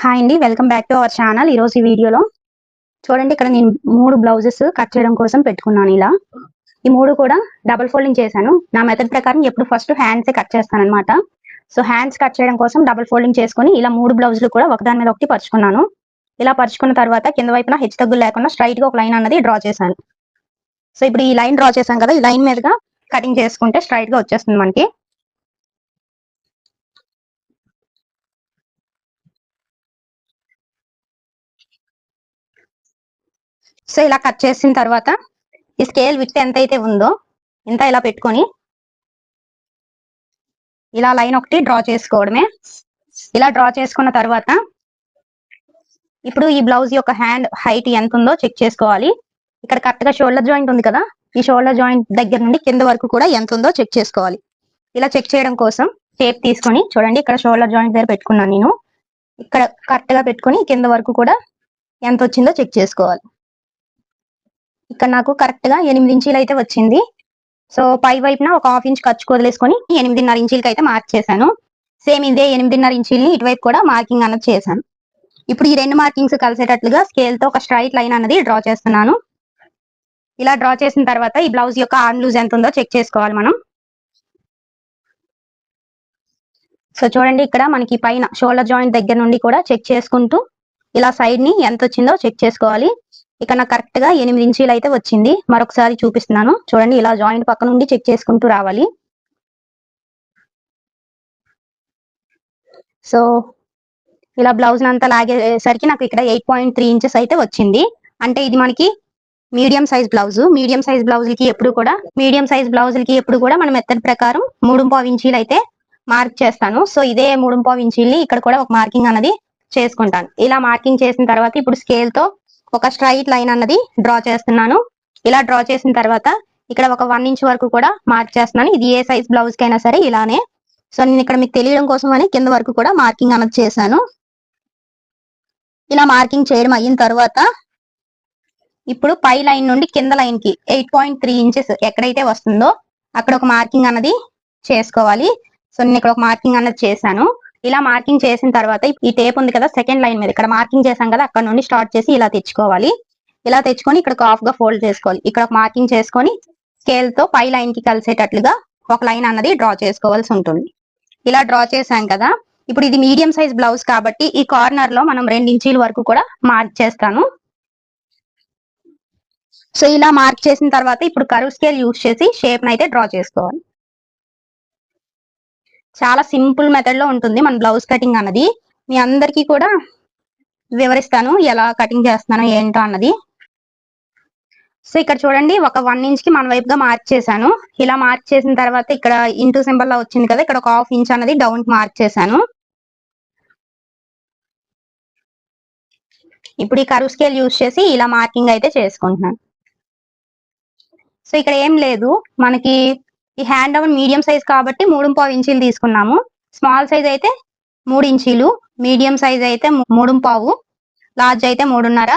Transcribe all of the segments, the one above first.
Hi అండి welcome back to our channel ఈరోజు ఈ వీడియోలో చూడండి ఇక్కడ నేను మూడు బ్లౌజెస్ కట్ చేయడం కోసం పెట్టుకున్నాను ఇలా. ఈ మూడు కూడా డబుల్ ఫోల్డింగ్ చేశాను. నా మెథడ్ ప్రకారం ఎప్పుడు ఫస్ట్ హ్యాండ్సే కట్ చేస్తాను అనమాట సో హ్యాండ్స్ కట్ చేయడం కోసం డబుల్ ఫోల్డింగ్ చేసుకుని ఇలా మూడు బ్లౌజులు కూడా ఒకదాని మీద ఒకటి పరుచుకున్నాను. ఇలా పరుచుకున్న తర్వాత కింద వైపున హెచ్చు తగ్గులు లేకుండా స్ట్రైట్గా ఒక లైన్ అన్నది డ్రా చేశాను. సో ఇప్పుడు ఈ లైన్ డ్రా చేశాం కదా ఈ లైన్ మీదుగా కటింగ్ చేసుకుంటే స్ట్రైట్గా వచ్చేస్తుంది మనకి. సో ఇలా కట్ చేసిన తర్వాత ఈ స్కేల్ విత్ ఎంత అయితే ఉందో ఇంత ఇలా పెట్టుకొని ఇలా లైన్ ఒకటి డ్రా చేసుకోవడమే. ఇలా డ్రా చేసుకున్న తర్వాత ఇప్పుడు ఈ బ్లౌజ్ యొక్క హ్యాండ్ హైట్ ఎంత ఉందో చెక్ చేసుకోవాలి. ఇక్కడ కరెక్ట్గా షోల్డర్ జాయింట్ ఉంది కదా? ఈ షోల్డర్ జాయింట్ దగ్గర నుండి కింద వరకు కూడా ఎంత ఉందో చెక్ చేసుకోవాలి. ఇలా చెక్ చేయడం కోసం టేప్ తీసుకొని చూడండి ఇక్కడ షోల్డర్ జాయింట్ దగ్గర పెట్టుకున్నాను నేను. ఇక్కడ కరెక్ట్గా పెట్టుకొని కింద వరకు కూడా ఎంత వచ్చిందో చెక్ చేసుకోవాలి. ఇక్కడ నాకు కరెక్ట్గా ఎనిమిది ఇంచీలు అయితే వచ్చింది. సో పై వైపున ఒక హాఫ్ ఇంచ్ ఖర్చు వదిలేసుకొని ఎనిమిదిన్నర ఇంచీలకి అయితే మార్క్ చేశాను. సేమ్ ఇదే ఎనిమిదిన్నర ఇంచీల్ని ఇటువైపు కూడా మార్కింగ్ అన్నది చేశాను. ఇప్పుడు ఈ రెండు మార్కింగ్స్ కలిసేటట్లుగా స్కేల్తో ఒక స్ట్రైట్ లైన్ అన్నది డ్రా చేస్తున్నాను. ఇలా డ్రా చేసిన తర్వాత ఈ బ్లౌజ్ యొక్క ఆర్మ్ లూజ్ ఎంత ఉందో చెక్ చేసుకోవాలి మనం. సో చూడండి ఇక్కడ మనకి పైన షోల్డర్ జాయింట్ దగ్గర నుండి కూడా చెక్ చేసుకుంటూ ఇలా సైడ్ని ఎంత వచ్చిందో చెక్ చేసుకోవాలి. ఇక్కడ నాకు కరెక్ట్గా ఎనిమిది ఇంచీలు అయితే వచ్చింది. మరొకసారి చూపిస్తున్నాను. చూడండి ఇలా జాయింట్ పక్క నుండి చెక్ చేసుకుంటూ రావాలి. సో ఇలా బ్లౌజ్ అంతా లాగేసరికి నాకు ఇక్కడ ఎయిట్ పాయింట్ త్రీ ఇంచెస్ అయితే వచ్చింది. అంటే ఇది మనకి medium size blouse medium size బ్లౌజులకి ఎప్పుడు కూడా మీడియం సైజ్ బ్లౌజులకి ఎప్పుడు కూడా మనం మెత్తడి ప్రకారం మూడు పావు ఇంచీలు అయితే మార్క్ చేస్తాను. సో ఇదే మూడు పావు ఇంచీల్ని ఇక్కడ కూడా ఒక మార్కింగ్ అనేది చేసుకుంటాను. ఇలా మార్కింగ్ చేసిన తర్వాత ఇప్పుడు స్కేల్తో ఒక స్ట్రైట్ లైన్ అన్నది డ్రా చేస్తున్నాను. ఇలా డ్రా చేసిన తర్వాత ఇక్కడ ఒక వన్ ఇంచ్ వరకు కూడా మార్క్ చేస్తున్నాను. ఇది ఏ సైజ్ బ్లౌజ్ కైనా సరే ఇలానే. సో నేను ఇక్కడ మీకు తెలియడం కోసం అని కింద వరకు కూడా మార్కింగ్ అన్నది చేశాను. ఇలా మార్కింగ్ చేయడం అయిన తర్వాత ఇప్పుడు పై లైన్ నుండి కింద లైన్కి ఎయిట్ పాయింట్ త్రీ ఇంచెస్ ఎక్కడైతే వస్తుందో అక్కడ ఒక మార్కింగ్ అన్నది చేసుకోవాలి. సో నేను ఇక్కడ ఒక మార్కింగ్ అన్నది చేశాను. ఇలా మార్కింగ్ చేసిన తర్వాత ఈ టేప్ ఉంది కదా సెకండ్ లైన్ మీద. ఇక్కడ మార్కింగ్ చేసాం కదా అక్కడ నుండి స్టార్ట్ చేసి ఇలా తెచ్చుకోవాలి. ఇలా తెచ్చుకొని ఇక్కడ ఆఫ్గా ఫోల్డ్ చేసుకోవాలి. ఇక్కడ మార్కింగ్ చేసుకొని స్కేల్తో పై లైన్కి కలిసేటట్లుగా ఒక లైన్ అన్నది డ్రా చేసుకోవాల్సి ఉంటుంది. ఇలా డ్రా చేసాం కదా ఇప్పుడు ఇది మీడియం సైజ్ బ్లౌజ్ కాబట్టి ఈ కార్నర్లో మనం రెండు ఇంచీల వరకు కూడా మార్క్ చేస్తాను. సో ఇలా మార్క్ చేసిన తర్వాత ఇప్పుడు కరువు స్కేల్ యూజ్ చేసి షేప్ అయితే డ్రా చేసుకోవాలి. చాలా సింపుల్ మెథడ్లో ఉంటుంది మన బ్లౌజ్ కటింగ్ అన్నది. మీ అందరికీ కూడా వివరిస్తాను ఎలా కటింగ్ చేస్తున్నాను ఏంటో అన్నది. సో ఇక్కడ చూడండి ఒక వన్ ఇంచ్కి మన వైపుగా మార్క్ చేశాను. ఇలా మార్క్ చేసిన తర్వాత ఇక్కడ ఇంటూ సింబల్ లా వచ్చింది కదా ఇక్కడ ఒక హాఫ్ ఇంచ్ అన్నది డౌన్ మార్క్ చేశాను. ఇప్పుడు ఈ కరువు స్కేల్ యూజ్ చేసి ఇలా మార్కింగ్ అయితే చేసుకుంటున్నాను. సో ఇక్కడ ఏం లేదు. మనకి ఈ హ్యాండ్ డౌన్ మీడియం సైజ్ కాబట్టి మూడు పావు ఇంచీలు తీసుకున్నాము. స్మాల్ సైజ్ అయితే మూడు ఇంచీలు మీడియం సైజ్ అయితే మూడు పావు లార్జ్ అయితే మూడున్నర.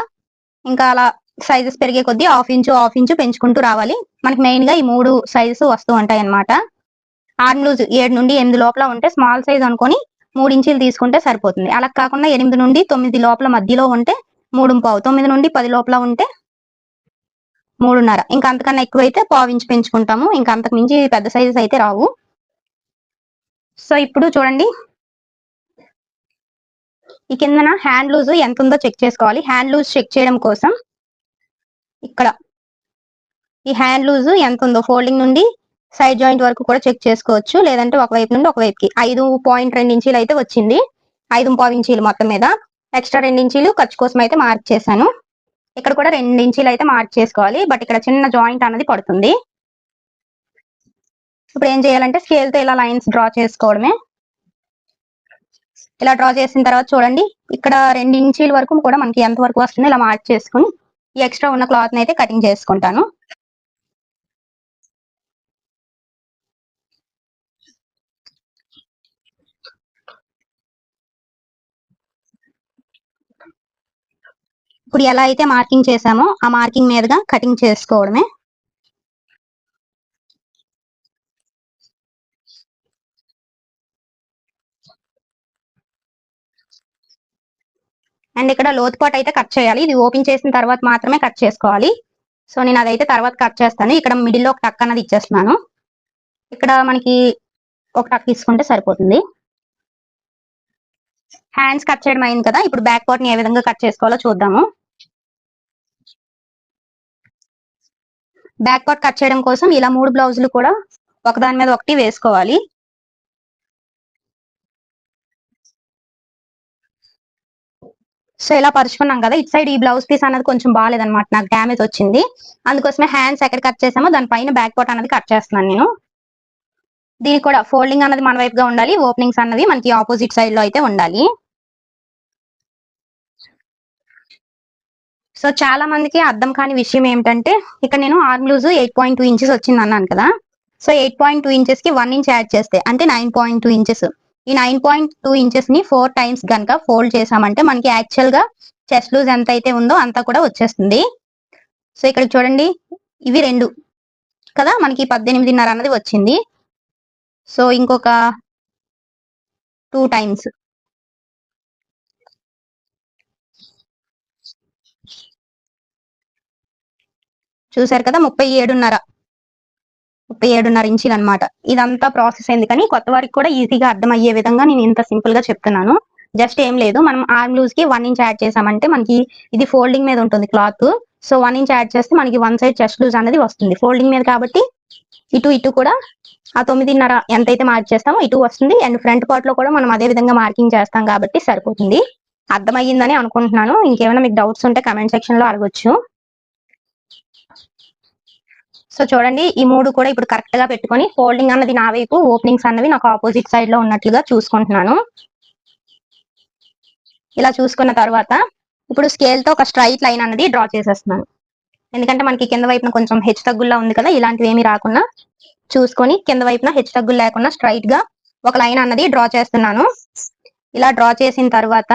ఇంకా అలా సైజెస్ పెరిగే కొద్దీ హాఫ్ ఇంచు హాఫ్ ఇంచు పెంచుకుంటూ రావాలి. మనకి మెయిన్గా ఈ మూడు సైజెస్ వస్తూ ఉంటాయి అనమాట ఆర్మ్ లూజ్ ఏడు నుండి ఎనిమిది లోపల ఉంటే స్మాల్ సైజ్ అనుకొని మూడు ఇంచీలు తీసుకుంటే సరిపోతుంది. అలా కాకుండా ఎనిమిది నుండి తొమ్మిది లోపల మధ్యలో ఉంటే మూడు పావు తొమ్మిది నుండి పది లోపల ఉంటే మూడున్నర. ఇంకా అంతకన్నా ఎక్కువ పావు ఇంచు పెంచుకుంటాము. ఇంకా అంతకు మించి పెద్ద సైజెస్ అయితే రావు. సో ఇప్పుడు చూడండి. ఈ కిందన హ్యాండ్ లూజ్ ఎంత ఉందో చెక్ చేసుకోవాలి. హ్యాండ్ లూజ్ చెక్ చేయడం కోసం ఇక్కడ ఈ హ్యాండ్ లూజ్ ఎంత ఉందో ఫోల్డింగ్ నుండి సైడ్ జాయింట్ వరకు కూడా చెక్ చేసుకోవచ్చు. లేదంటే ఒకవైపు నుండి ఒకవైపుకి ఐదు పాయింట్ రెండు ఇంచీలు అయితే వచ్చింది. ఐదు పావు ఇంచీలు మొత్తం మీద. ఎక్స్ట్రా రెండు ఇంచీలు ఖర్చు కోసం అయితే మార్క్ చేశాను. ఇక్కడ కూడా రెండు ఇంచీలు అయితే మార్క్ చేసుకోవాలి. బట్ ఇక్కడ చిన్న జాయింట్ అనేది పడుతుంది. ఇప్పుడు ఏం చేయాలంటే స్కేల్తో ఇలా లైన్స్ డ్రా చేసుకోవడమే. ఇలా డ్రా చేసిన తర్వాత చూడండి ఇక్కడ రెండు ఇంచీల వరకు కూడా మనకి ఎంత వరకు వస్తుందో ఇలా మార్క్ చేసుకుని ఈ ఎక్స్ట్రా ఉన్న క్లాత్ అయితే కటింగ్ చేసుకుంటాను. ఇప్పుడు ఎలా అయితే మార్కింగ్ చేసామో ఆ మార్కింగ్ మీదుగా కటింగ్ చేసుకోవడమే. అండ్ ఇక్కడ లోతుపాటు అయితే కట్ చేయాలి. ఇది ఓపెన్ చేసిన తర్వాత మాత్రమే కట్ చేసుకోవాలి. సో నేను అదైతే తర్వాత కట్ చేస్తాను. ఇక్కడ మిడిల్లో ఒక టక్ అన్నది ఇచ్చేస్తున్నాను. ఇక్కడ మనకి ఒక టక్ తీసుకుంటే సరిపోతుంది. హ్యాండ్స్ కట్ చేయడం అయింది కదా. ఇప్పుడు బ్యాక్ పార్ట్ని ఏ విధంగా కట్ చేసుకోవాలో చూద్దాము. బ్యాక్ పార్ట్ కట్ చేయడం కోసం ఇలా మూడు బ్లౌజులు కూడా ఒకదాని మీద ఒకటి వేసుకోవాలి. సో ఇలా పరుచుకున్నాం కదా ఇటు సైడ్ ఈ బ్లౌజ్ పీస్ అనేది కొంచెం బాగాలేదనమాట నాకు డ్యామేజ్ వచ్చింది. అందుకోసమే హ్యాండ్స్ ఎక్కడ కట్ చేసామో దానిపైన బ్యాక్ పార్ట్ అనేది కట్ చేస్తున్నాను నేను. దీనికి కూడా ఫోల్డింగ్ అనేది మన వైపుగా ఉండాలి ఓపెనింగ్స్ అన్నది మనకి ఆపోజిట్ సైడ్లో అయితే ఉండాలి. సో చాలా మందికి అర్థం కాని విషయం ఏమిటంటే ఇక్కడ నేను arm loose eight point two inches వచ్చింది అన్నాను కదా. సో ఎయిట్ పాయింట్ టూ ఇంచెస్కి వన్ ఇంచ్ యాడ్ చేస్తే అంటే నైన్ పాయింట్ టూ ఇంచెస్. ఈ నైన్ పాయింట్ టూ ఇంచెస్ని ఫోర్ టైమ్స్ గనక ఫోల్డ్ చేసామంటే మనకి యాక్చువల్గా చెస్ట్ లూజ్ ఎంత అయితే ఉందో అంతా కూడా వచ్చేస్తుంది. సో ఇక్కడ చూడండి ఇవి రెండు కదా మనకి పద్దెనిమిదిన్నర అన్నది వచ్చింది. సో ఇంకొక టూ టైమ్స్. చూసారు కదా ముప్పై ఏడున్నర. ముప్పై ఏడున్నర ఇంచులు అనమాట ఇదంతా ప్రాసెస్ అయింది కానీ కొత్త వారికి కూడా ఈజీగా అర్థమయ్యే విధంగా నేను ఇంత సింపుల్గా చెప్తున్నాను. జస్ట్ ఏం లేదు మనం ఆర్మ్ లూజ్కి వన్ ఇంచ్ యాడ్ చేసామంటే మనకి ఇది ఫోల్డింగ్ మీద ఉంటుంది cloth. So one inch add చేస్తే మనకి వన్ సైడ్ చెస్ట్ లూజ్ అనేది వస్తుంది ఫోల్డింగ్ మీద కాబట్టి. ఇటు ఇటు కూడా ఆ తొమ్మిదిన్నర ఎంతైతే మార్క్ చేస్తామో ఇటు వస్తుంది. అండ్ ఫ్రంట్ పార్ట్లో కూడా మనం అదే విధంగా మార్కింగ్ చేస్తాం కాబట్టి సరిపోతుంది. అర్థమయ్యిందని అనుకుంటున్నాను. ఇంకేమైనా మీకు డౌట్స్ ఉంటే కమెంట్ సెక్షన్లో అడగొచ్చు. సో చూడండి ఈ మూడు కూడా ఇప్పుడు కరెక్ట్గా పెట్టుకొని ఫోల్డింగ్ అన్నది నా వైపు ఓపెనింగ్స్ అన్నవి నాకు ఆపోజిట్ సైడ్లో ఉన్నట్లుగా చూసుకుంటున్నాను. ఇలా చూసుకున్న తర్వాత ఇప్పుడు స్కేల్తో ఒక స్ట్రైట్ లైన్ అన్నది డ్రా చేసేస్తున్నాను. ఎందుకంటే మనకి కింద వైపున కొంచెం హెచ్చు తగ్గుల్లా ఉంది కదా ఇలాంటివి ఏమి రాకుండా చూసుకొని కింద వైపున హెచ్చు తగ్గులు లేకుండా స్ట్రైట్గా ఒక లైన్ అన్నది డ్రా చేస్తున్నాను. ఇలా డ్రా చేసిన తర్వాత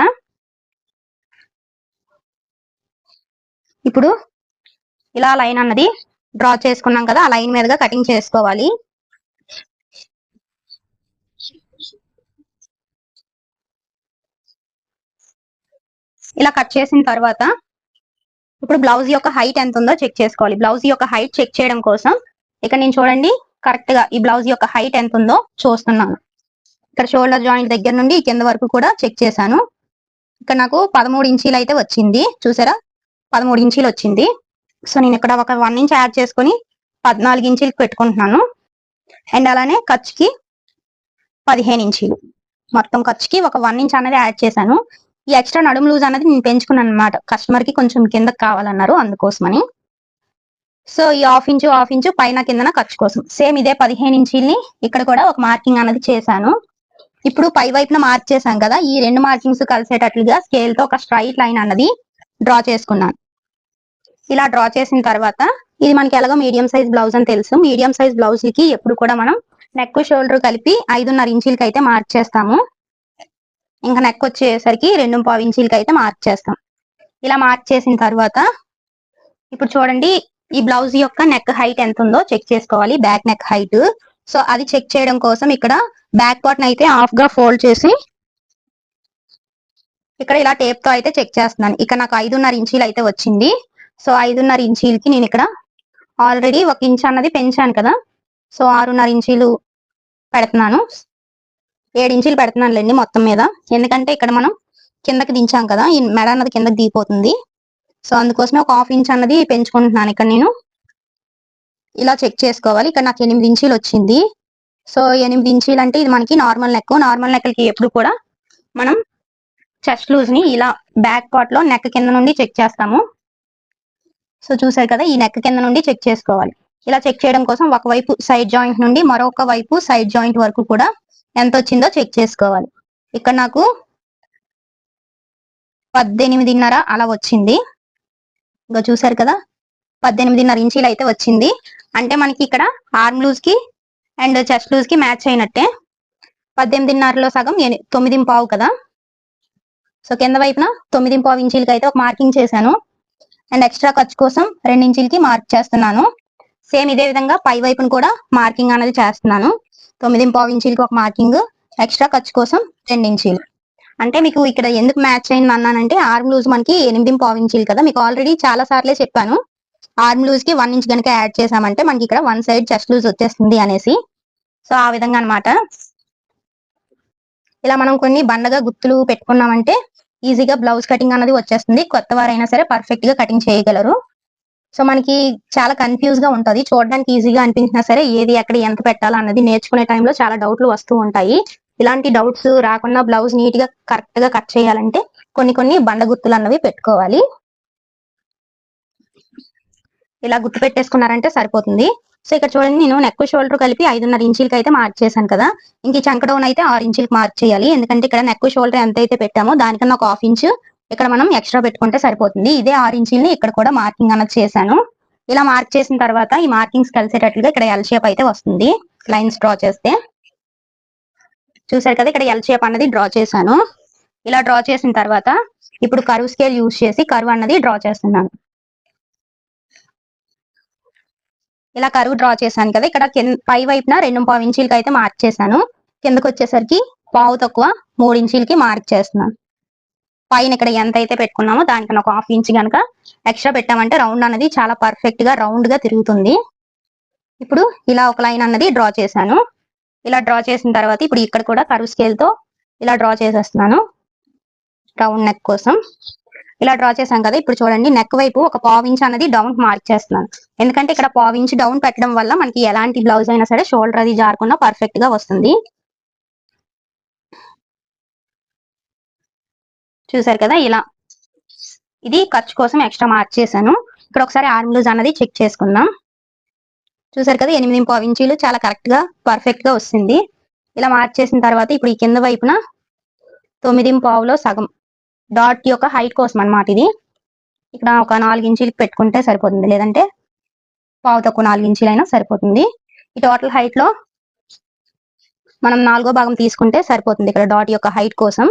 ఇప్పుడు ఇలా లైన్ అన్నది డ్రా చేసుకున్నాం కదా ఆ లైన్ మీదుగా కటింగ్ చేసుకోవాలి. ఇలా కట్ చేసిన తర్వాత ఇప్పుడు బ్లౌజ్ యొక్క హైట్ ఎంత ఉందో చెక్ చేసుకోవాలి. బ్లౌజ్ యొక్క హైట్ చెక్ చేయడం కోసం ఇక్కడ నేను చూడండి కరెక్ట్గా ఈ బ్లౌజ్ యొక్క హైట్ ఎంత ఉందో చూస్తున్నాను. ఇక్కడ షోల్డర్ జాయింట్ దగ్గర నుండి కింద వరకు కూడా చెక్ చేశాను. ఇక్కడ నాకు పదమూడు ఇంచీలు అయితే వచ్చింది. చూసారా? పదమూడు ఇంచీలు వచ్చింది. సో నేను ఇక్కడ ఒక వన్ ఇంచ్ యాడ్ చేసుకొని పద్నాలుగు ఇంచీలు పెట్టుకుంటున్నాను. అండ్ అలానే ఖర్చుకి పదిహేను ఇంచీలు. మొత్తం ఖర్చుకి ఒక వన్ ఇంచ్ అనేది యాడ్ చేశాను. ఈ ఎక్స్ట్రా నడుము లూజ్ అనేది నేను పెంచుకున్నాను అనమాట కస్టమర్కి కొంచెం కిందకి కావాలన్నారు అందుకోసమని. సో ఈ హాఫ్ ఇంచు హాఫ్ ఇంచు పైన కిందన ఖర్చు కోసం. సేమ్ ఇదే పదిహేను ఇంచీల్ని ఇక్కడ కూడా ఒక మార్కింగ్ అనేది చేశాను. ఇప్పుడు పై వైపున మార్క్ చేశాం కదా ఈ రెండు మార్కింగ్స్ కలిసేటట్లుగా స్కేల్తో ఒక స్ట్రైట్ లైన్ అన్నది డ్రా చేసుకున్నాను. ఇలా డ్రా చేసిన తర్వాత ఇది మనకి ఎలాగో మీడియం సైజ్ బ్లౌజ్ అని తెలుసు. మీడియం సైజ్ బ్లౌజ్కి ఎప్పుడు కూడా మనం నెక్ షోల్డర్ కలిపి ఐదున్నర ఇంచీలకి అయితే మార్క్ చేస్తాము. ఇంకా నెక్ వచ్చేసరికి రెండు పావు ఇంచీలకి అయితే మార్క్ చేస్తాం. ఇలా మార్క్ చేసిన తర్వాత ఇప్పుడు చూడండి ఈ బ్లౌజ్ యొక్క నెక్ హైట్ ఎంత ఉందో చెక్ చేసుకోవాలి. బ్యాక్ నెక్ హైట్ సో అది చెక్ చేయడం కోసం ఇక్కడ బ్యాక్ పార్ట్ అయితే హాఫ్గా ఫోల్డ్ చేసి ఇక్కడ ఇలా టేప్తో అయితే చెక్ చేస్తున్నాను. ఇక్కడ నాకు ఐదున్నర ఇంచీలు అయితే వచ్చింది. సో ఐదున్నర ఇంచీలకి నేను ఇక్కడ ఆల్రెడీ ఒక ఇంచ్ అన్నది పెంచాను కదా. సో ఆరున్నర ఇంచీలు పెడుతున్నాను. ఏడు ఇంచీలు పెడుతున్నానులేండి మొత్తం మీద. ఎందుకంటే ఇక్కడ మనం కిందకి దించాం కదా ఈ మెడ అన్నది కిందకి దిగిపోతుంది. సో అందుకోసమే ఒక హాఫ్ ఇంచ్ అన్నది పెంచుకుంటున్నాను ఇక్కడ నేను. ఇలా చెక్ చేసుకోవాలి. ఇక్కడ నాకు ఎనిమిది ఇంచీలు వచ్చింది. సో ఎనిమిది ఇంచీలు అంటే ఇది మనకి నార్మల్ నెక్. నార్మల్ నెక్కలకి ఎప్పుడు కూడా మనం చెస్ట్ లూజ్ని ఇలా బ్యాక్ పార్ట్లో నెక్ కింద నుండి చెక్ చేస్తాము. సో చూసారు కదా ఈ నెక్ కింద నుండి చెక్ చేసుకోవాలి. ఇలా చెక్ చేయడం కోసం ఒకవైపు సైడ్ జాయింట్ నుండి మరొక వైపు సైడ్ జాయింట్ వరకు కూడా ఎంత వచ్చిందో చెక్ చేసుకోవాలి. ఇక్కడ నాకు పద్దెనిమిదిన్నర అలా వచ్చింది. ఇంకా చూసారు కదా పద్దెనిమిదిన్నర ఇంచీలు అయితే వచ్చింది. అంటే మనకి ఇక్కడ ఆర్మ్ లూజ్కి అండ్ చెస్ట్ లూజ్కి మ్యాచ్ అయినట్టే. పద్దెనిమిదిన్నరలో సగం తొమ్మిది పావు కదా. సో కింద వైపున తొమ్మిది పావు ఇంచీలకి అయితే ఒక మార్కింగ్ చేశాను. అండ్ ఎక్స్ట్రా ఖర్చు కోసం రెండు ఇంచీలకి మార్క్ చేస్తున్నాను. సేమ్ ఇదే విధంగా పై వైపున కూడా మార్కింగ్ అనేది చేస్తున్నాను. తొమ్మిది పావు ఇంచీలకి ఒక మార్కింగ్ ఎక్స్ట్రా ఖర్చు కోసం రెండించీలు అంటే మీకు ఇక్కడ ఎందుకు మ్యాచ్ అయింది అన్నానంటే ఆర్మ్ లూజ్ మనకి ఎనిమిది పావు ఇంచీలు కదా మీకు ఆల్రెడీ చాలా సార్లే చెప్పాను. ఆర్మ్ లూజ్కి వన్ ఇంచ్ కనుక యాడ్ చేసామంటే మనకి ఇక్కడ వన్ సైడ్ చెస్ట్ లూజ్ వచ్చేస్తుంది అనేసి. సో ఆ విధంగా అన్నమాట. ఇలా మనం కొన్ని బండగా గుర్తులు పెట్టుకున్నామంటే ఈజీగా బ్లౌజ్ కటింగ్ అన్నది వచ్చేస్తుంది. కొత్త వారైనా సరే పర్ఫెక్ట్గా కటింగ్ చేయగలరు. సో మనకి చాలా కన్ఫ్యూజ్గా ఉంటది. చూడడానికి ఈజీగా అనిపించినా సరే ఏది ఎక్కడ ఎంత పెట్టాలో అన్నది నేర్చుకునే టైంలో చాలా డౌట్లు వస్తూ ఉంటాయి. ఇలాంటి డౌట్స్ రాకుండా బ్లౌజ్ నీట్గా కరెక్ట్గా కట్ చేయాలంటే కొన్ని కొన్ని బండ గుర్తులు అన్నవి పెట్టుకోవాలి. ఇలా గుర్తు పెట్టేసుకున్నారంటే సరిపోతుంది. సో ఇక్కడ చూడండి నేను నెక్ షోల్డర్ కలిపి ఐదున్నర ఇంచులకి అయితే మార్క్ చేశాను కదా. ఇంక చంక డౌన్ అయితే ఆరు ఇంచులకి మార్క్ చేయాలి. ఎందుకంటే ఇక్కడ నెక్ షోల్డర్ ఎంత అయితే పెట్టామో దానికన్నా ఒక హాఫ్ ఇంచ్ ఇక్కడ మనం ఎక్స్ట్రా పెట్టుకుంటే సరిపోతుంది. ఇదే ఆరు ఇంచుల్ని ఇక్కడ కూడా మార్కింగ్ అన్నది చేశాను. ఇలా మార్క్ చేసిన తర్వాత ఈ మార్కింగ్స్ కలిసేటట్లుగా ఇక్కడ ఎల్ షేప్ అయితే వస్తుంది. లైన్స్ డ్రా చేస్తే. చూసారు కదా ఇక్కడ ఎల్ షేప్ అన్నది డ్రా చేశాను. ఇలా డ్రా చేసిన తర్వాత ఇప్పుడు కరువు స్కేల్ యూజ్ చేసి కరువు అన్నది డ్రా చేస్తున్నాను. ఇలా కరువు డ్రా చేశాను కదా ఇక్కడ కింద పై వైపున రెండు పావు ఇంచీలకి అయితే మార్క్ చేశాను. కిందకి వచ్చేసరికి పావు తక్కువ మూడు ఇంచీలకి మార్క్ చేస్తున్నాను. పైన ఇక్కడ ఎంత అయితే పెట్టుకున్నామో దానికన్నా ఒక హాఫ్ ఇంచ్ కనుక ఎక్స్ట్రా పెట్టామంటే రౌండ్ అనేది చాలా పర్ఫెక్ట్గా రౌండ్గా తిరుగుతుంది. ఇప్పుడు ఇలా ఒక లైన్ అన్నది డ్రా చేశాను. ఇలా డ్రా చేసిన తర్వాత ఇప్పుడు ఇక్కడ కూడా కరువు స్కేల్తో ఇలా డ్రా చేసేస్తున్నాను. రౌండ్ నెక్ కోసం. ఇలా డ్రా చేశాం కదా ఇప్పుడు చూడండి నెక్ వైపు ఒక పావు ఇంచ్ అనేది డౌన్ మార్క్ చేస్తున్నాను. ఎందుకంటే ఇక్కడ పావు డౌన్ పెట్టడం వల్ల మనకి ఎలాంటి బ్లౌజ్ అయినా సరే షోల్డర్ అది జారకుండా పర్ఫెక్ట్గా వస్తుంది. చూసారు కదా ఇలా. ఇది ఖర్చు కోసం ఎక్స్ట్రా మార్క్ చేశాను. ఇక్కడ ఒకసారి ఆర్మ్ లూజ్ అన్నది చెక్ చేసుకుందాం. చూసారు కదా ఎనిమిది పావించీలు చాలా కరెక్ట్గా పర్ఫెక్ట్గా వస్తుంది. ఇలా మార్క్ చేసిన తర్వాత ఇప్పుడు ఈ కింద వైపున తొమ్మిది పావులో సగం. డాట్ యొక్క హైట్ కోసం అన్నమాట ఇది. ఇక్కడ ఒక నాలుగు ఇంచీలకి పెట్టుకుంటే సరిపోతుంది. లేదంటే పావు తక్కువ నాలుగు ఇంచీలైనా సరిపోతుంది. ఈ టోటల్ హైట్లో మనం నాలుగో భాగం తీసుకుంటే సరిపోతుంది ఇక్కడ డాట్ యొక్క హైట్ కోసం.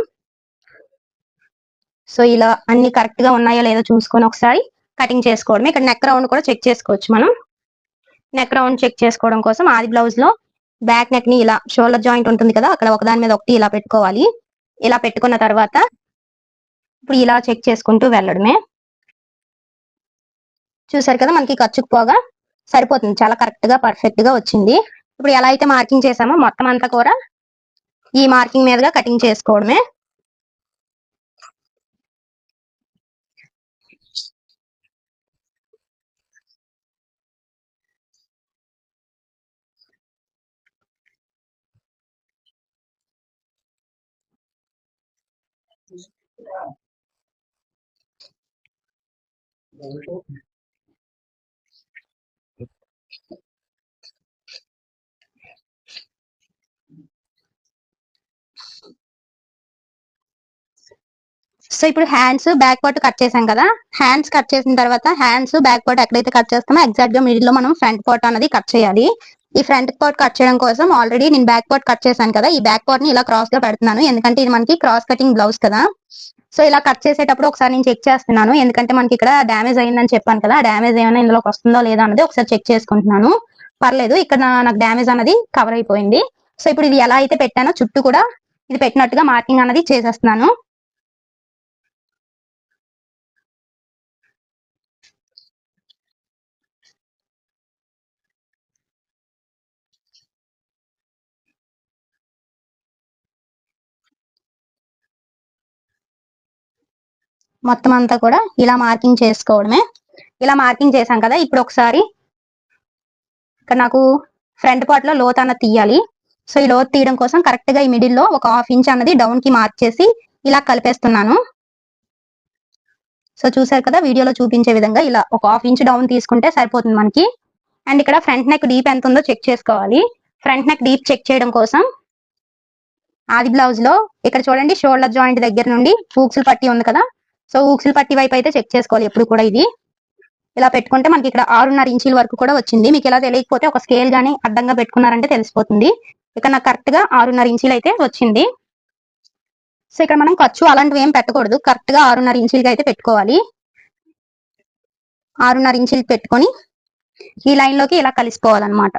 సో ఇలా అన్ని కరెక్ట్గా ఉన్నాయో లేదో చూసుకొని ఒకసారి కటింగ్ చేసుకోవడం ఇక్కడ నెక్ రౌండ్ కూడా చెక్ చేసుకోవచ్చు మనం. నెక్ రౌండ్ చెక్ చేసుకోవడం కోసం ఆది బ్లౌజ్లో బ్యాక్ నెక్ని ఇలా షోల్డర్ జాయింట్ ఉంటుంది కదా అక్కడ ఒకదాని మీద ఒకటి ఇలా పెట్టుకోవాలి. ఇలా పెట్టుకున్న తర్వాత ఇప్పుడు ఇలా చెక్ చేసుకుంటూ వెళ్ళడమే. చూసారు కదా మనకి ఖర్చుకు పోగా సరిపోతుంది. చాలా కరెక్ట్గా పర్ఫెక్ట్గా వచ్చింది. ఇప్పుడు ఎలా అయితే మార్కింగ్ చేసామో మొత్తం అంతా కూడా ఈ మార్కింగ్ మీదుగా కటింగ్ చేసుకోవడమే. సో ఇప్పుడు హ్యాండ్స్ బ్యాక్ పార్ట్ కట్ చేసాం కదా. హ్యాండ్స్ కట్ చేసిన తర్వాత హ్యాండ్స్ బ్యాక్ పార్ట్ ఎక్కడైతే కట్ చేస్తామో ఎగ్జాక్ట్గా మిడిల్లో మనం ఫ్రంట్ పార్ట్ అనేది కట్ చేయాలి. ఈ ఫ్రంట్ పార్ట్ కట్ చేయడం కోసం ఆల్రెడీ నేను బ్యాక్ పార్ట్ కట్ చేశాను కదా. ఈ బ్యాక్ పార్ట్ని ఇలా క్రాస్గా పెడుతున్నాను. ఎందుకంటే ఇది మనకి క్రాస్ కటింగ్ బ్లౌజ్ కదా. సో ఇలా కట్ చేసేటప్పుడు ఒకసారి నేను చెక్ చేస్తున్నాను. ఎందుకంటే మనకి ఇక్కడ డ్యామేజ్ అయిందని చెప్పాను కదా డ్యామేజ్ ఏమైనా ఇందులోకి వస్తుందో లేదో అనేది ఒకసారి చెక్ చేసుకుంటున్నాను. పర్లేదు ఇక్కడ నాకు డ్యామేజ్ అనేది కవర్ అయిపోయింది. సో ఇప్పుడు ఇది ఎలా అయితే పెట్టానో చుట్టూ కూడా ఇది పెట్టినట్టుగా మార్కింగ్ అనేది చేసేస్తున్నాను. మొత్తం అంతా కూడా ఇలా మార్కింగ్ చేసుకోవడమే. ఇలా మార్కింగ్ చేశాం కదా ఇప్పుడు ఒకసారి ఇక్కడ నాకు ఫ్రంట్ పార్ట్లో లోత్ అన్నది తీయాలి. సో ఈ లోత్ తీయడం కోసం కరెక్ట్గా ఈ మిడిల్లో ఒక హాఫ్ ఇంచ్ అన్నది డౌన్కి మార్క్ చేసి ఇలా కలిపేస్తున్నాను. సో చూసారు కదా వీడియోలో చూపించే విధంగా ఇలా ఒక హాఫ్ ఇంచ్ డౌన్ తీసుకుంటే సరిపోతుంది మనకి. అండ్ ఇక్కడ ఫ్రంట్ నెక్ డీప్ ఎంత ఉందో చెక్ చేసుకోవాలి. ఫ్రంట్ నెక్ డీప్ చెక్ చేయడం కోసం ఆది బ్లౌజ్లో ఇక్కడ చూడండి షోల్డర్ జాయింట్ దగ్గర నుండి ఊక్సులు పట్టి ఉంది కదా సో ఊక్సిల్ పట్టి వైపు అయితే చెక్ చేసుకోవాలి ఎప్పుడు కూడా ఇది. ఇలా పెట్టుకుంటే మనకి ఇక్కడ ఆరున్నర ఇంచుల వరకు కూడా వచ్చింది. మీకు ఇలా తెలియకపోతే ఒక స్కేల్ గానీ అడ్డంగా పెట్టుకున్నారంటే తెలిసిపోతుంది. ఇక్కడ నాకు కరెక్ట్గా ఆరున్నర ఇంచులు అయితే వచ్చింది. సో ఇక్కడ మనం ఖర్చు అలాంటివి ఏం పెట్టకూడదు. కరెక్ట్గా ఆరున్నర ఇంచులకి అయితే పెట్టుకోవాలి. ఆరున్నర ఇంచులు పెట్టుకొని ఈ లైన్లోకి ఇలా కలిసిపోవాలన్నమాట.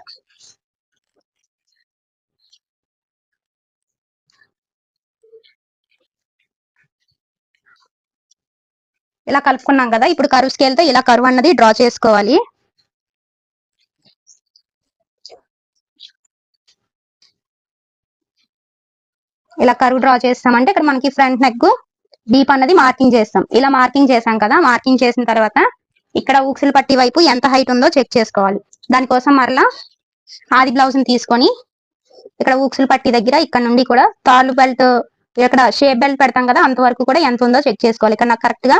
ఇలా కలుపుకున్నాం కదా ఇప్పుడు కరువు స్కేల్తో ఇలా కరువు అన్నది డ్రా చేసుకోవాలి. ఇలా కరువు డ్రా చేస్తామంటే ఇక్కడ మనకి ఫ్రంట్ నెక్ డీప్ అన్నది మార్కింగ్ చేస్తాం. ఇలా మార్కింగ్ చేసాం కదా మార్కింగ్ చేసిన తర్వాత ఇక్కడ ఊక్సిల్ పట్టి వైపు ఎంత హైట్ ఉందో చెక్ చేసుకోవాలి. దానికోసం మరలా ఆది బ్లౌజ్ని తీసుకొని ఇక్కడ ఊక్సిల్ పట్టి దగ్గర ఇక్కడ నుండి కూడా తాళ్ళు బెల్ట్ ఇక్కడ షేప్ బెల్ట్ పెడతాం కదా అంతవరకు కూడా ఎంత ఉందో చెక్ చేసుకోవాలి. ఇక్కడ నాకు కరెక్ట్గా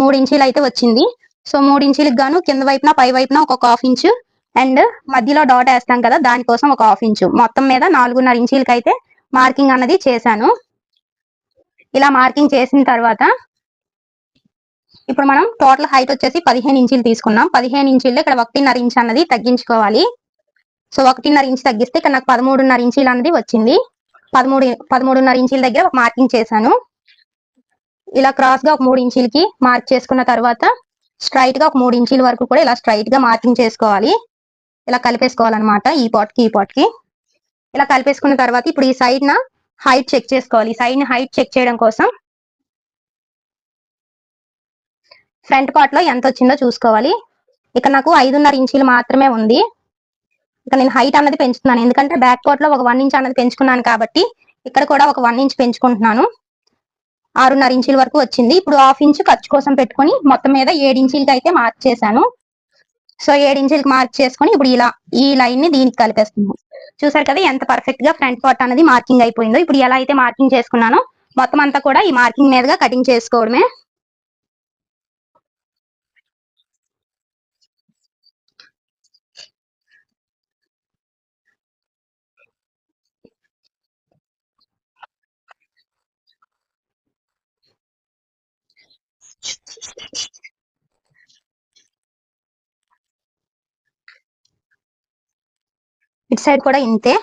మూడు ఇంచీలు అయితే వచ్చింది. సో మూడు ఇంచీలకు గాను కింద వైపున పై వైపున ఒక హాఫ్ ఇంచు అండ్ మధ్యలో డాట్ వేస్తాం కదా దానికోసం ఒక హాఫ్ ఇంచు. మొత్తం మీద నాలుగున్నర ఇంచీలకి అయితే మార్కింగ్ అన్నది చేశాను. ఇలా మార్కింగ్ చేసిన తర్వాత ఇప్పుడు మనం టోటల్ హైట్ వచ్చేసి పదిహేను ఇంచీలు తీసుకున్నాం. పదిహేను ఇంచీల్లో ఇక్కడ ఒకటిన్నర ఇంచ్ అన్నది తగ్గించుకోవాలి. సో ఒకటిన్నర ఇంచ్ తగ్గిస్తే ఇక్కడ నాకు పదమూడున్నర ఇంచీలు అన్నది వచ్చింది. పదమూడు పదమూడున్నర ఇంచీల దగ్గర మార్కింగ్ చేశాను. ఇలా క్రాస్గా ఒక మూడు ఇంచీలకి మార్క్ చేసుకున్న తర్వాత స్ట్రైట్గా ఒక మూడు ఇంచీల వరకు కూడా ఇలా స్ట్రైట్గా మార్కింగ్ చేసుకోవాలి. ఇలా కలిపేసుకోవాలన్నమాట ఈ పాట్కి ఈ పాట్కి. ఇలా కలిపేసుకున్న తర్వాత ఇప్పుడు ఈ సైడ్ న హైట్ చెక్ చేసుకోవాలి. ఈ సైడ్ని హైట్ చెక్ చేయడం కోసం ఫ్రంట్ పార్ట్లో ఎంత వచ్చిందో చూసుకోవాలి. ఇక్కడ నాకు ఐదున్నర ఇంచీలు మాత్రమే ఉంది. ఇక్కడ నేను హైట్ అన్నది పెంచుతున్నాను. ఎందుకంటే బ్యాక్ పార్ట్లో ఒక వన్ ఇంచ్ అన్నది పెంచుకున్నాను కాబట్టి ఇక్కడ కూడా ఒక వన్ ఇంచ్ పెంచుకుంటున్నాను. ఆరున్నర ఇంచుల వరకు వచ్చింది. ఇప్పుడు హాఫ్ ఇంచు ఖర్చు కోసం పెట్టుకొని మొత్తం మీద ఏడు ఇంచులకి అయితే మార్క్ చేశాను సో ఏడు ఇంచులకి మార్క్ చేసుకొని ఇప్పుడు ఇలా ఈ లైన్ని దీనికి కలిపేస్తున్నాను చూసారు కదా ఎంత పర్ఫెక్ట్గా ఫ్రంట్ పార్ట్ అనేది మార్కింగ్ అయిపోయిందో. ఇప్పుడు ఎలా అయితే మార్కింగ్ చేసుకున్నానో మొత్తం అంతా కూడా ఈ మార్కింగ్ మీదుగా కటింగ్ చేసుకోవడమే. ఇటు సైడ్ కూడా ఇంతే.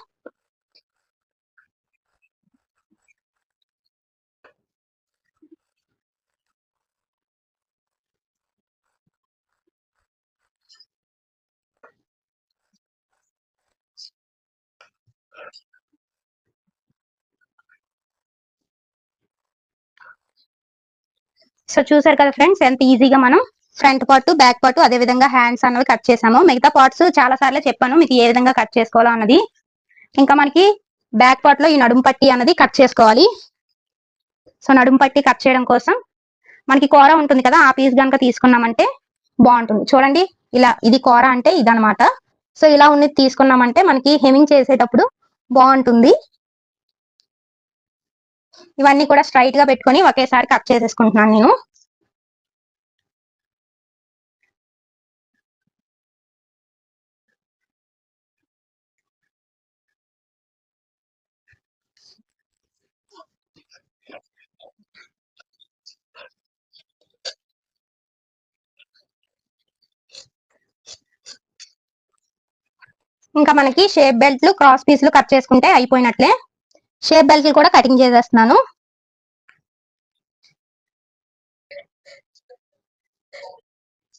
సో చూసారు కదా ఫ్రెండ్స్ ఎంత ఈజీగా మనం ఫ్రంట్ పార్ట్ బ్యాక్ పార్ట్ అదే విధంగా హ్యాండ్స్ అన్నవి కట్ చేసాము. మిగతా పార్ట్స్ చాలా సార్లు చెప్పాను మీకు ఏ విధంగా కట్ చేసుకోవాలో అన్నది. ఇంకా మనకి బ్యాక్ పార్ట్లో ఈ నడుము పట్టి అన్నది కట్ చేసుకోవాలి. సో నడుము పట్టి కట్ చేయడం కోసం మనకి కూర ఉంటుంది కదా ఆ పీస్ కనుక తీసుకున్నామంటే బాగుంటుంది. చూడండి ఇలా ఇది కూర అంటే ఇదనమాట సో ఇలా ఉన్నది తీసుకున్నామంటే మనకి హెమింగ్ చేసేటప్పుడు బాగుంటుంది. ఇవన్నీ కూడా స్ట్రైట్గా పెట్టుకొని ఒకేసారి కట్ చేసేసుకుంటున్నాను నేను. ఇంకా మనకి షేప్ బెల్ట్లు క్రాస్ పీస్లు కట్ చేసుకుంటే అయిపోయినట్లే. షేప్ బెల్ట్ కూడా కటింగ్ చేసేస్తున్నాను.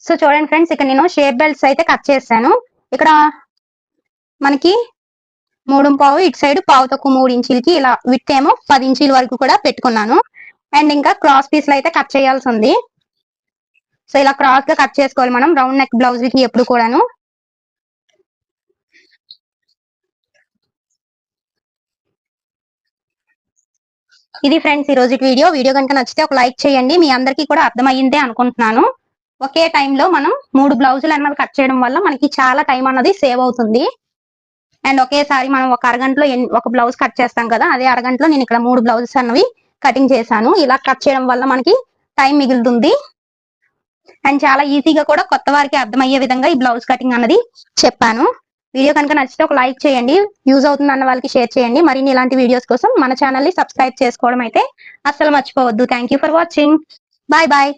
సో చూడండి ఫ్రెండ్స్ ఇక్కడ నేను షేప్ బెల్ట్స్ అయితే కట్ చేశాను. ఇక్కడ మనకి మూడు పావు ఇటు సైడ్ పావు తక్కువ మూడు ఇంచులకి ఇలా విట్టేమో పది ఇంచుల వరకు కూడా పెట్టుకున్నాను. అండ్ ఇంకా క్రాస్ పీస్లు అయితే కట్ చేయాల్సి ఉంది. సో ఇలా క్రాస్గా కట్ చేసుకోవాలి మనం రౌండ్ నెక్ బ్లౌజ్కి ఎప్పుడు కూడాను. ఇది ఫ్రెండ్స్ ఈ రోజు వీడియో. వీడియో కనుక నచ్చితే ఒక లైక్ చేయండి. మీ అందరికీ కూడా అర్థమయ్యిందే అనుకుంటున్నాను. ఒకే టైంలో మనం మూడు బ్లౌజులు అన్నది కట్ చేయడం వల్ల మనకి చాలా టైం అన్నది సేవ్ అవుతుంది. అండ్ ఒకేసారి మనం ఒక అరగంటలో ఒక బ్లౌజ్ కట్ చేస్తాం కదా అదే అరగంటలో నేను ఇక్కడ మూడు బ్లౌజెస్ అన్నవి కటింగ్ చేశాను. ఇలా కట్ చేయడం వల్ల మనకి టైం మిగులుతుంది. అండ్ చాలా ఈజీగా కూడా కొత్త వారికి అర్థమయ్యే విధంగా ఈ బ్లౌజ్ కటింగ్ అన్నది చెప్పాను. వీడియో కనుక నచ్చితే ఒక లైక్ చేయండి యూజ్ అవుతుంది అన్న వాళ్ళకి షేర్ చేయండి. మరిన్ని ఇలాంటి వీడియోస్ కోసం మన ఛానల్ని సబ్స్క్రైబ్ చేసుకోవడం అయితే అస్సలు మర్చిపోవద్దు. Thank for watching bye bye